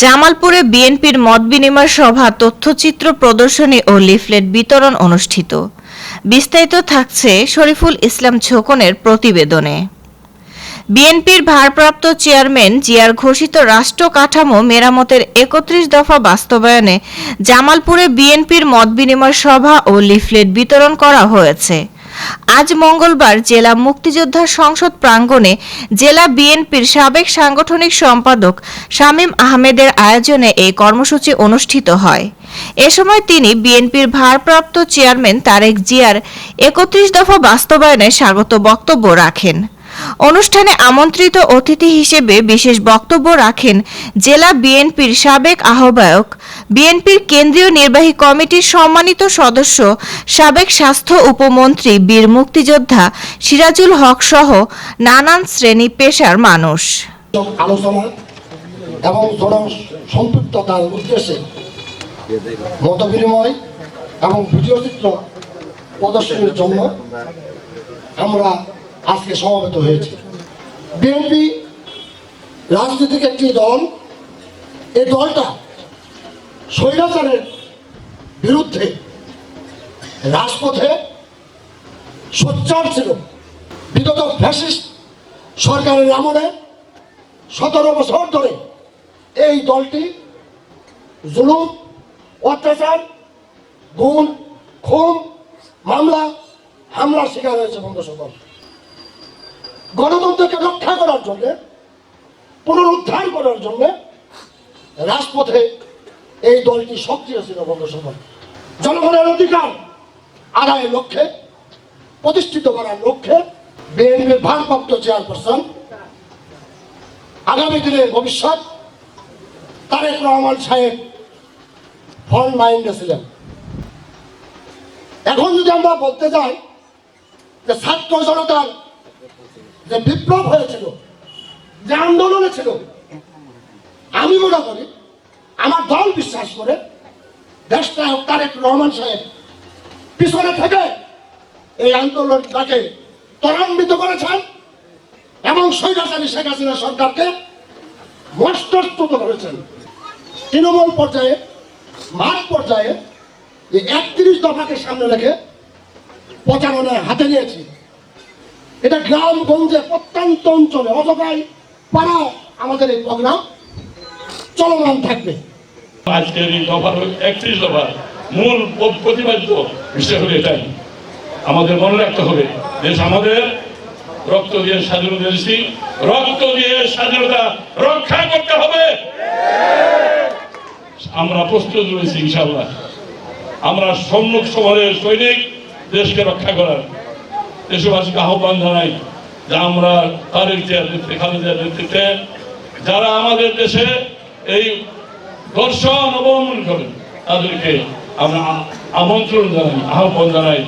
জামালপুরে বিএনপির মত বিনিময় সভা, তথ্যচিত্র প্রদর্শনী ও লিফলেট বিতরণ অনুষ্ঠিত। বিস্তারিত থাকছে শরীফুল ইসলাম ছোকনের প্রতিবেদনে। বিএনপির ভারপ্রাপ্ত চেয়ারম্যান জিয়ার ঘোষিত রাষ্ট্র কাঠামো মেরামতের একত্রিশ দফা বাস্তবায়নে জামালপুরে বিএনপির মত বিনিময় সভা ও লিফলেট বিতরণ করা হয়েছে। আজ মঙ্গলবার জেলা মুক্তিযোদ্ধা সংসদ প্রাঙ্গণে জেলা বিএনপির সাবেক সাংগঠনিক সম্পাদক শামীম আহমেদের আয়োজনে এই কর্মসূচি অনুষ্ঠিত হয়। এ সময় তিনি বিএনপির ভারপ্রাপ্ত চেয়ারম্যান তারেক জিয়ার একত্রিশ দফা বাস্তবায়নে স্বাগত বক্তব্য রাখেন। অনুষ্ঠানে আমন্ত্রিত অতিথি হিসেবে বিশেষ বক্তব্য রাখেন জেলা বিএনপির সাবেক আহ্বায়ক, বিএনপির কেন্দ্রীয় নির্বাহী কমিটির সম্মানিত সদস্য, সাবেক স্বাস্থ্য উপমন্ত্রী, বীর মুক্তিযোদ্ধা সিরাজুল হক সহ নানান শ্রেণি পেশার মানুষ। এবং সম্পৃক্ততার উদ্দেশ্যে মত বিনিময় এবং ভিডিও চিত্র প্রদর্শনের জন্য আমরা আজকে সমাবেত হয়েছে। বিএনপি রাজনৈতিক একটি দল, এই দলটা স্বৈরাচারের বিরুদ্ধে রাজপথে সোচ্চার ছিল। বিগত ফ্যাসিস্ট সরকারের আমলে সতেরো বছর ধরে এই দলটি জুলুম, অত্যাচার গুণ খুন, মামলা, হামলার শিকার হয়েছে বন্ধু সকল গণতন্ত্রকে রক্ষা করার জন্য, পুনরুদ্ধার করার জন্য রাজপথে এই দলটি সক্রিয় ছিল বন্ধু জনগণের অধিকার আদায়ের লক্ষ্যে, প্রতিষ্ঠিত করার লক্ষ্যে বিএনপির ভারপ্রাপ্ত চেয়ারপারসন আগামী দিনের ভবিষ্যৎ তারেক রহমান সাহেব ফ্রন্ট মাইন্ডে ছিলেন। এখন যদি আমরা বলতে যাই যে ছাত্র জনতার যে বিপ্লব হয়েছিল, যে আন্দোলনে ছিল, আমি মনে করি, আমার দল বিশ্বাস করে দেশনায়ক তারেক রহমান সাহেব পিছনে থেকে এই আন্দোলনটাকে ত্বরান্বিত করেছেন এবং স্বৈরাচারী শেখ হাসিনা সরকারকে মস্তস্তুত করেছেন। তৃণমূল পর্যায়ে, মাঠ পর্যায়ে যে একত্রিশ দফাকে সামনে রেখে প্রচারণায় হাতে নিয়েছি। এটা গ্রাম গঞ্জে প্রত্যন্ত অঞ্চলে অজগায় পাড়ায় আমাদের এই প্রোগ্রাম চলমান থাকবে। আজকের এই দফার একত্রিশ দফার মূল প- প্রতিপাদ্য বিষয় হলো এটাই। আমাদের মনে রাখতে হবে দেশ আমাদের রক্ত দিয়ে স্বাধীনতা দিয়েছি। রক্ত দিয়ে স্বাধীনতা রক্ষা করতে হবে। আমরা প্রস্তুত রয়েছি ইনশাল্লাহ আমরা সম্মুখ সমরের সৈনিক দেশকে রক্ষা করার। দেশবাসীকে আহ্বান জানাই যে আমরা তারেক জিয়ার নেতৃত্বে খালেদার নেতৃত্বে যারা আমাদের দেশে এই দর্শন অবলম্বন করেন, তাদেরকে আমরা আমন্ত্রণ জানাই, আহ্বান জানাই।